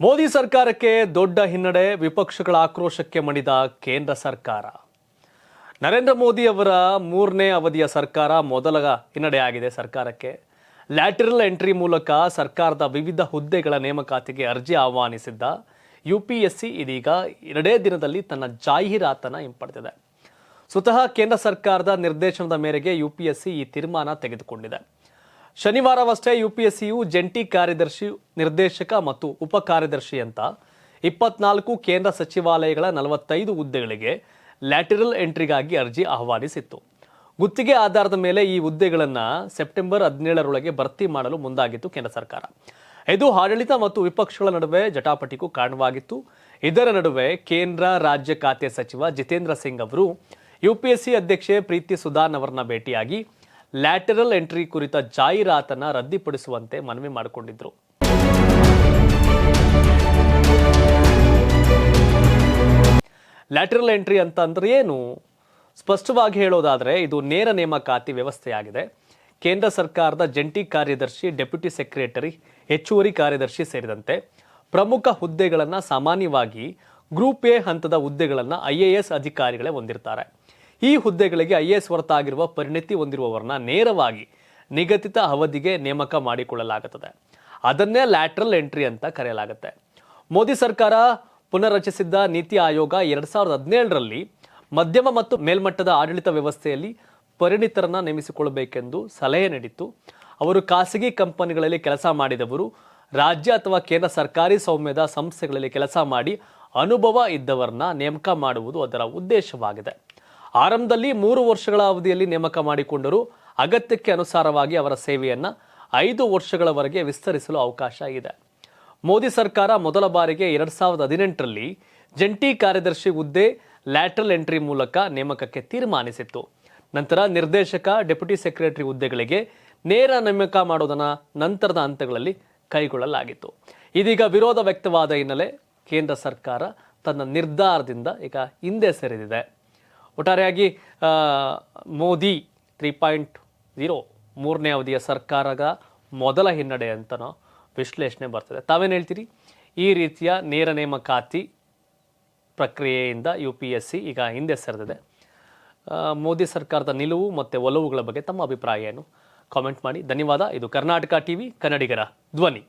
ಮೋದಿ ಸರ್ಕಾರಕ್ಕೆ ದೊಡ್ಡ ಹಿನ್ನಡೆ ವಿಪಕ್ಷಗಳ ಆಕ್ರೋಶಕ್ಕೆ ಮಣಿದ ಕೇಂದ್ರ ಸರ್ಕಾರ. ನರೇಂದ್ರ ಮೋದಿ ಅವರ ಮೂರನೇ ಅವಧಿಯ ಸರ್ಕಾರ ಮೊದಲ ಹಿನ್ನಡೆಯಾಗಿದೆ ಸರ್ಕಾರಕ್ಕೆ. ಲ್ಯಾಟರಲ್ ಎಂಟ್ರಿ ಮೂಲಕ ಸರ್ಕಾರದ ವಿವಿಧ ಹುದ್ದೆಗಳ ನೇಮಕಾತಿಗೆ ಅರ್ಜಿ ಆಹ್ವಾನಿಸಿದ್ದ ಯುಪಿಎಸ್ಸಿ ಇದೀಗ ಎರಡೇ ದಿನದಲ್ಲಿ ತನ್ನ ಜಾಹೀರಾತನ್ನು ಹಿಂಪಡೆದಿದೆ. ಸ್ವತಃ ಕೇಂದ್ರ ಸರ್ಕಾರದ ನಿರ್ದೇಶನದ ಮೇರೆಗೆ ಯುಪಿಎಸ್ಸಿ ಈ ತೀರ್ಮಾನ ತೆಗೆದುಕೊಂಡಿದೆ. ಶನಿವಾರವಷ್ಟೇ ಯುಪಿಎಸ್ಸಿಯು ಜಂಟಿ ಕಾರ್ಯದರ್ಶಿ, ನಿರ್ದೇಶಕ ಮತ್ತು ಉಪ ಕಾರ್ಯದರ್ಶಿ ಅಂತ ಇಪ್ಪತ್ನಾಲ್ಕು ಕೇಂದ್ರ ಸಚಿವಾಲಯಗಳ ನಲವತ್ತೈದು ಹುದ್ದೆಗಳಿಗೆ ಲ್ಯಾಟರಲ್ ಎಂಟ್ರಿಗಾಗಿ ಅರ್ಜಿ ಆಹ್ವಾನಿಸಿತ್ತು. ಗುತ್ತಿಗೆ ಆಧಾರದ ಮೇಲೆ ಈ ಹುದ್ದೆಗಳನ್ನು ಸೆಪ್ಟೆಂಬರ್ ಹದಿನೇಳರೊಳಗೆ ಭರ್ತಿ ಮಾಡಲು ಮುಂದಾಗಿತ್ತು ಕೇಂದ್ರ ಸರ್ಕಾರ. ಇದು ಆಡಳಿತ ಮತ್ತು ವಿಪಕ್ಷಗಳ ನಡುವೆ ಜಟಾಪಟಿಗೂ ಕಾರಣವಾಗಿತ್ತು. ಇದರ ನಡುವೆ ಕೇಂದ್ರ ರಾಜ್ಯ ಖಾತೆ ಸಚಿವ ಜಿತೇಂದ್ರ ಸಿಂಗ್ ಅವರು ಯುಪಿಎಸ್ಸಿ ಅಧ್ಯಕ್ಷೆ ಪ್ರೀತಿ ಸುಧಾನ್ ಅವರನ್ನ ಭೇಟಿಯಾಗಿ ಲ್ಯಾಟರಲ್ ಎಂಟ್ರಿ ಕುರಿತ ಜಾಹೀರಾತನ್ನ ರದ್ದುಪಡಿಸುವಂತೆ ಮನವಿ ಮಾಡಿಕೊಂಡಿದ್ರು. ಲ್ಯಾಟರಲ್ ಎಂಟ್ರಿ ಅಂತಂದ್ರೆ ಏನು? ಸ್ಪಷ್ಟವಾಗಿ ಹೇಳೋದಾದ್ರೆ ಇದು ನೇರ ನೇಮಕಾತಿ ವ್ಯವಸ್ಥೆಯಾಗಿದೆ. ಕೇಂದ್ರ ಸರ್ಕಾರದ ಜಂಟಿ ಕಾರ್ಯದರ್ಶಿ, ಡೆಪ್ಯೂಟಿ ಸೆಕ್ರೆಟರಿ, ಹೆಚ್ಚುವರಿ ಕಾರ್ಯದರ್ಶಿ ಸೇರಿದಂತೆ ಪ್ರಮುಖ ಹುದ್ದೆಗಳನ್ನು ಸಾಮಾನ್ಯವಾಗಿ ಗ್ರೂಪ್ ಎ ಹಂತದ ಹುದ್ದೆಗಳನ್ನು ಐ ಎ ಎಸ್ ಅಧಿಕಾರಿಗಳೇ ಹೊಂದಿರ್ತಾರೆ. ಈ ಹುದ್ದೆಗಳಿಗೆ ಐ ಎ ಎಸ್ ಹೊರತಾಗಿರುವ ಪರಿಣಿತಿ ಹೊಂದಿರುವವರನ್ನ ನೇರವಾಗಿ ನಿಗದಿತ ಅವಧಿಗೆ ನೇಮಕ ಮಾಡಿಕೊಳ್ಳಲಾಗುತ್ತದೆ. ಅದನ್ನೇ ಲ್ಯಾಟ್ರಲ್ ಎಂಟ್ರಿ ಅಂತ ಕರೆಯಲಾಗುತ್ತೆ. ಮೋದಿ ಸರ್ಕಾರ ಪುನರ್ರಚಿಸಿದ್ದ ನೀತಿ ಆಯೋಗ ಎರಡ್ ಸಾವಿರದ ಹದಿನೇಳರಲ್ಲಿ ಮಧ್ಯಮ ಮತ್ತು ಮೇಲ್ಮಟ್ಟದ ಆಡಳಿತ ವ್ಯವಸ್ಥೆಯಲ್ಲಿ ಪರಿಣಿತರನ್ನ ನೇಮಿಸಿಕೊಳ್ಳಬೇಕೆಂದು ಸಲಹೆ ನೀಡಿತ್ತು. ಅವರು ಖಾಸಗಿ ಕಂಪನಿಗಳಲ್ಲಿ ಕೆಲಸ ಮಾಡಿದವರು, ರಾಜ್ಯ ಅಥವಾ ಕೇಂದ್ರ ಸರ್ಕಾರಿ ಸೌಮ್ಯದ ಸಂಸ್ಥೆಗಳಲ್ಲಿ ಕೆಲಸ ಮಾಡಿ ಅನುಭವ ಇದ್ದವರನ್ನ ನೇಮಕ ಮಾಡುವುದು ಅದರ ಉದ್ದೇಶವಾಗಿದೆ. ಆರಂಭದಲ್ಲಿ ಮೂರು ವರ್ಷಗಳ ಅವಧಿಯಲ್ಲಿ ನೇಮಕ ಮಾಡಿಕೊಂಡರು. ಅಗತ್ಯಕ್ಕೆ ಅನುಸಾರವಾಗಿ ಅವರ ಸೇವೆಯನ್ನು ಐದು ವರ್ಷಗಳವರೆಗೆ ವಿಸ್ತರಿಸಲು ಅವಕಾಶ ಇದೆ. ಮೋದಿ ಸರ್ಕಾರ ಮೊದಲ ಬಾರಿಗೆ ಎರಡು ಸಾವಿರದ ಹದಿನೆಂಟರಲ್ಲಿ ಜಂಟಿ ಕಾರ್ಯದರ್ಶಿ ಹುದ್ದೆ ಲ್ಯಾಟ್ರಲ್ ಎಂಟ್ರಿ ಮೂಲಕ ನೇಮಕಕ್ಕೆ ತೀರ್ಮಾನಿಸಿತ್ತು. ನಂತರ ನಿರ್ದೇಶಕ, ಡೆಪ್ಯೂಟಿ ಸೆಕ್ರೆಟರಿ ಹುದ್ದೆಗಳಿಗೆ ನೇರ ನೇಮಕ ಮಾಡೋದನ್ನು ನಂತರದ ಹಂತಗಳಲ್ಲಿ ಕೈಗೊಳ್ಳಲಾಗಿತ್ತು. ಇದೀಗ ವಿರೋಧ ವ್ಯಕ್ತವಾದ ಹಿನ್ನೆಲೆ ಕೇಂದ್ರ ಸರ್ಕಾರ ತನ್ನ ನಿರ್ಧಾರದಿಂದ ಈಗ ಹಿಂದೆ ಸರಿದಿದೆ. ಒಟ್ಟಾರೆಯಾಗಿ ಮೋದಿ ತ್ರೀ ಪಾಯಿಂಟ್ ಝೀರೋ ಮೂರನೇ ಅವಧಿಯ ಸರ್ಕಾರದ ಮೊದಲ ಹಿನ್ನಡೆ ಅಂತನೋ ವಿಶ್ಲೇಷಣೆ ಬರ್ತದೆ. ತಾವೇನು ಹೇಳ್ತೀರಿ? ಈ ರೀತಿಯ ನೇರ ನೇಮಕಾತಿ ಪ್ರಕ್ರಿಯೆಯಿಂದ ಯು ಪಿ ಎಸ್ ಸಿ ಈಗ ಹಿಂದೆ ಸರಿದಿದೆ. ಮೋದಿ ಸರ್ಕಾರದ ನಿಲುವು ಮತ್ತು ಒಲವುಗಳ ಬಗ್ಗೆ ತಮ್ಮ ಅಭಿಪ್ರಾಯ ಏನು? ಕಾಮೆಂಟ್ ಮಾಡಿ. ಧನ್ಯವಾದ. ಇದು ಕರ್ನಾಟಕ ಟಿವಿ ಕನ್ನಡಿಗರ ಧ್ವನಿ.